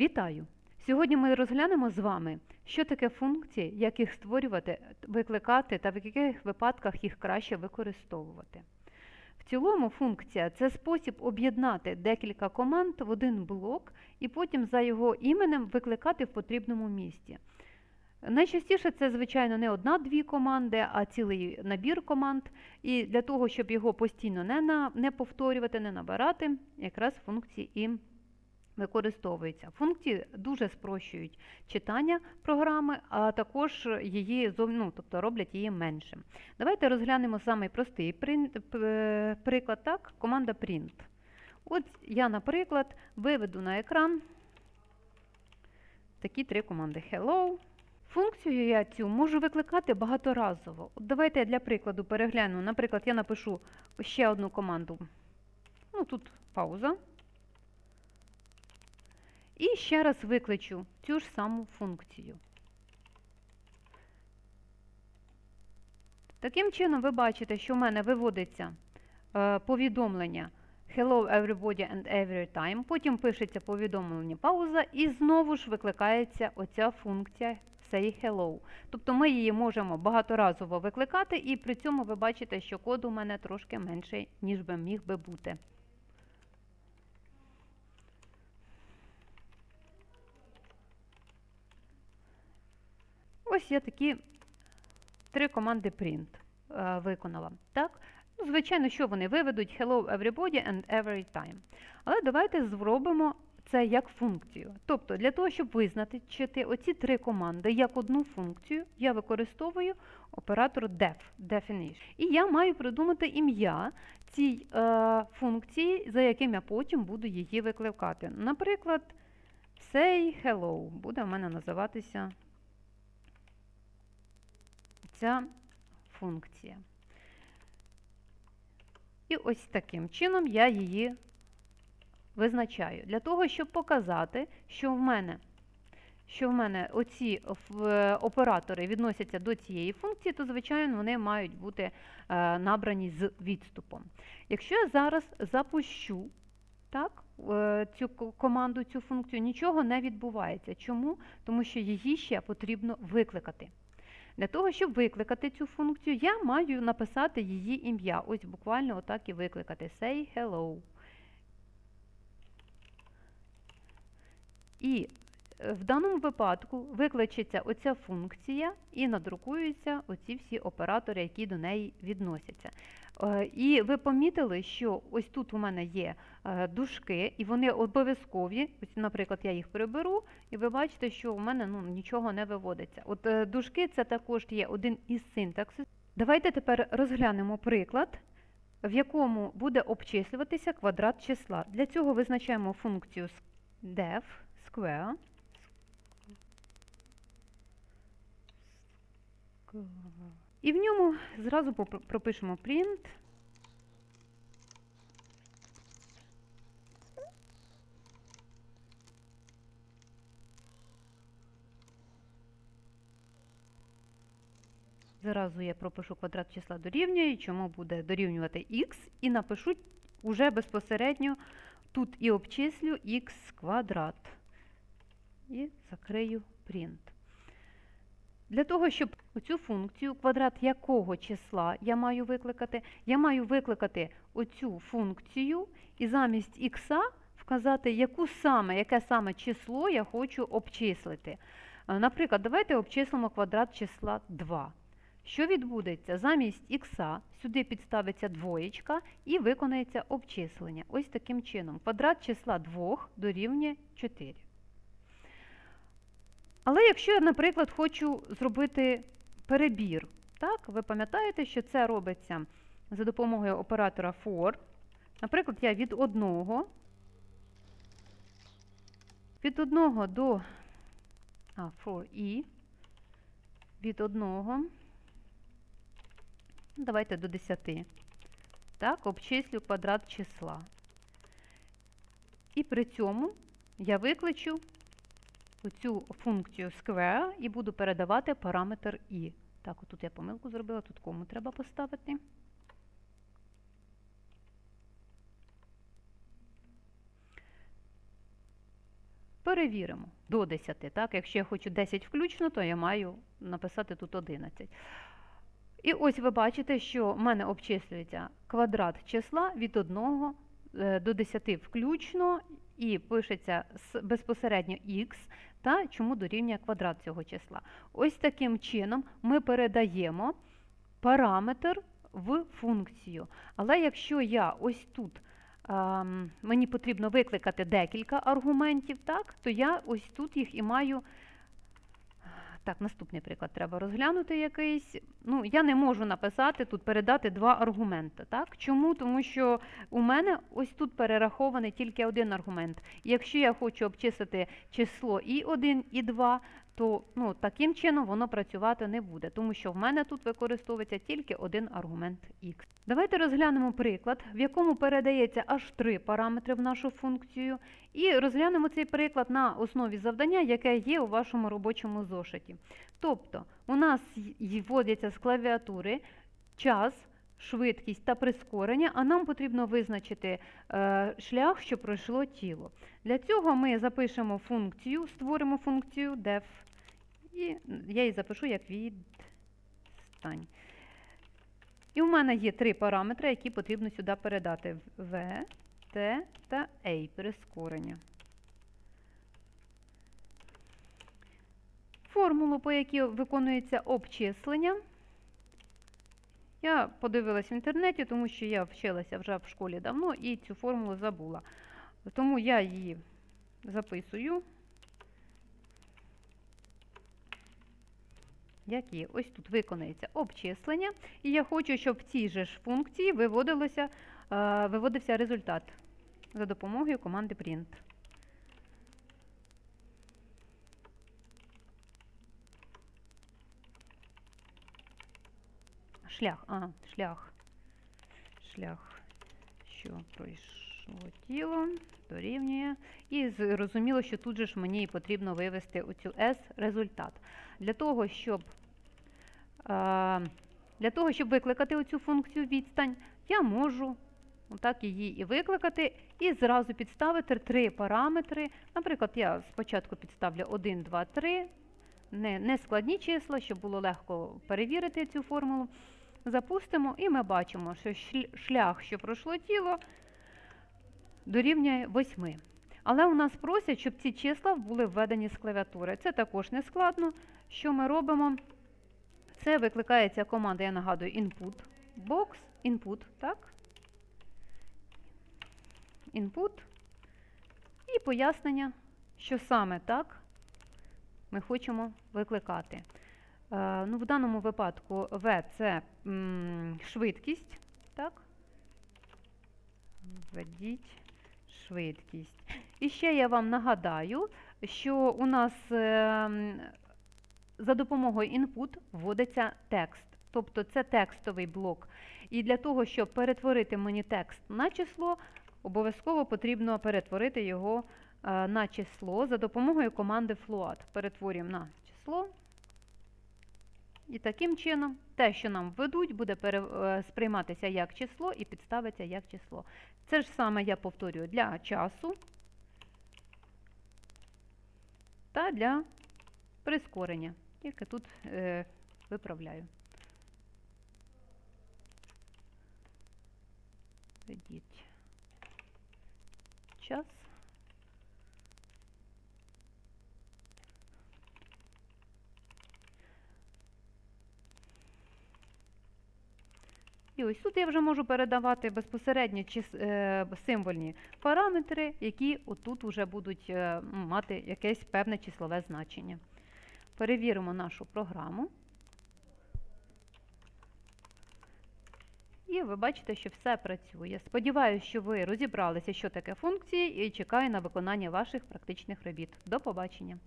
Вітаю! Сьогодні ми розглянемо з вами, що таке функції, як їх створювати, викликати та в яких випадках їх краще використовувати. В цілому функція це спосіб об'єднати декілька команд в один блок і потім за його іменем викликати в потрібному місці. Найчастіше це, звичайно, не одна-дві команди, а цілий набір команд. І для того, щоб його постійно не, на, не повторювати, не набирати, якраз функції і використовуються. Функції дуже спрощують читання програми, а також її ну, тобто роблять її меншим. Давайте розглянемо самий простий приклад, так, команда print. От я, наприклад, виведу на екран такі три команди Hello. Функцію я цю можу викликати багаторазово. От давайте я для прикладу перегляну. Наприклад, я напишу ще одну команду. Ну, тут пауза. І ще раз викличу цю ж саму функцію. Таким чином, ви бачите, що в мене виводиться е, повідомлення Hello everybody and every time, потім пишеться повідомлення пауза, і знову ж викликається оця функція say hello. Тобто ми її можемо багаторазово викликати, і при цьому ви бачите, що код у мене трошки менший, ніж би міг би бути. Ось я такі три команди print е, виконала. Так? Ну, звичайно, що вони виведуть hello everybody and every time. Але давайте зробимо це як функцію. Тобто, для того, щоб визначити оці три команди як одну функцію, я використовую оператор def, definition. І я маю придумати ім'я цій е, функції, за яким я потім буду її викликати. Наприклад, say hello буде в мене називатися ця функція. І ось таким чином я її визначаю. Для того, щоб показати, що в мене, що в мене оці оператори відносяться до цієї функції, то, звичайно, вони мають бути е, набрані з відступом. Якщо я зараз запущу так, е, цю команду, цю функцію, нічого не відбувається. Чому? Тому що її ще потрібно викликати. Для того, щоб викликати цю функцію, я маю написати її ім'я. Ось буквально отак і викликати. Say hello. І е, в даному випадку викличеться оця функція і надрукуються оці всі оператори, які до неї відносяться. Е, І ви помітили, що ось тут у мене є е, дужки, і вони обов'язкові. Ось, наприклад, я їх приберу, і ви бачите, що у мене ну, нічого не виводиться. От е, дужки це також є один із синтаксисів. Давайте тепер розглянемо приклад, в якому буде обчислюватися квадрат числа. Для цього визначаємо функцію def square. І в ньому зразу пропишемо print. Зразу я пропишу квадрат числа дорівнює, чому буде дорівнювати х, і напишу уже безпосередньо тут і обчислю х квадрат. І закрию print. Для того, щоб оцю функцію, квадрат якого числа я маю викликати, я маю викликати оцю функцію і замість х вказати, яку саме, яке саме число я хочу обчислити. Е, Наприклад, давайте обчислимо квадрат числа 2. Що відбудеться? Замість х сюди підставиться двоєчка і виконається обчислення. Ось таким чином. Квадрат числа 2 дорівнює 4. Але якщо я, наприклад, хочу зробити перебір, так, ви пам'ятаєте, що це робиться за допомогою оператора for. Наприклад, я від 1 від 1 до а, for i від 1 давайте до 10. Так, обчислю квадрат числа. І при цьому я викличу оцю функцію square і буду передавати параметр i. Так, отут я помилку зробила, тут кому треба поставити. Перевіримо до 10. Так? Якщо я хочу 10 включно, то я маю написати тут 11. І ось ви бачите, що в мене обчислюється квадрат числа від 1 е, до 10 включно, і пишеться безпосередньо х, та чому дорівнює квадрат цього числа. Ось таким чином ми передаємо параметр в функцію. Але якщо я ось тут ем, мені потрібно викликати декілька аргументів, так, то я ось тут їх і маю. Так, наступний приклад треба розглянути якийсь. Ну, я не можу написати тут, передати два аргументи. Так? Чому? Тому що у мене ось тут перерахований тільки один аргумент. Якщо я хочу обчислити число і 1, і 2, то ну, таким чином воно працювати не буде, тому що в мене тут використовується тільки один аргумент x. Давайте розглянемо приклад, в якому передається аж три параметри в нашу функцію, і розглянемо цей приклад на основі завдання, яке є у вашому робочому зошиті. Тобто, у нас вводяться з клавіатури час, швидкість та прискорення, а нам потрібно визначити е, шлях, що пройшло тіло. Для цього ми запишемо функцію, створимо функцію def, і я її запишу як відстань. І у мене є три параметри, які потрібно сюди передати: v, t та a прискорення. Формулу, по якій виконується обчислення, я подивилась в інтернеті, тому що я вчилася вже в школі давно і цю формулу забула. Тому я її записую. Як є. Ось тут виконується обчислення, і я хочу, щоб в цій же ж функції виводилося, е, виводився результат за допомогою команди print. Шлях, а, шлях. Шлях, що пройшло тіло, дорівнює. І зрозуміло, що тут же ж мені потрібно вивести оцю S результат. Для того, щоб, для того, щоб викликати оцю функцію відстань, я можу отак її і викликати, і зразу підставити три параметри. Наприклад, я спочатку підставлю 1, 2, 3, не, не складні числа, щоб було легко перевірити цю формулу. Запустимо, і ми бачимо, що шлях, що пройшло тіло, дорівнює 8. Але у нас просять, щоб ці числа були введені з клавіатури. Це також не складно. Що ми робимо? Це викликається команда, я нагадую, input box, input, так? Input і пояснення, що саме так ми хочемо викликати. Е, ну, в даному випадку V це м, швидкість, так? Введіть швидкість. І ще я вам нагадаю, що у нас е, м, за допомогою input вводиться текст. Тобто це текстовий блок. І для того, щоб перетворити мені текст на число, обов'язково потрібно перетворити його е, на число за допомогою команди float. Перетворюємо на число. І таким чином те, що нам введуть, буде е, сприйматися як число і підставиться як число. Це ж саме я повторюю для часу та для прискорення, яке тут е, виправляю. Введіть час. І ось тут я вже можу передавати безпосередньо чис- е, символьні параметри, які отут вже будуть е, мати якесь певне числове значення. Перевіримо нашу програму. І ви бачите, що все працює. Сподіваюся, що ви розібралися, що таке функції, і чекаю на виконання ваших практичних робіт. До побачення!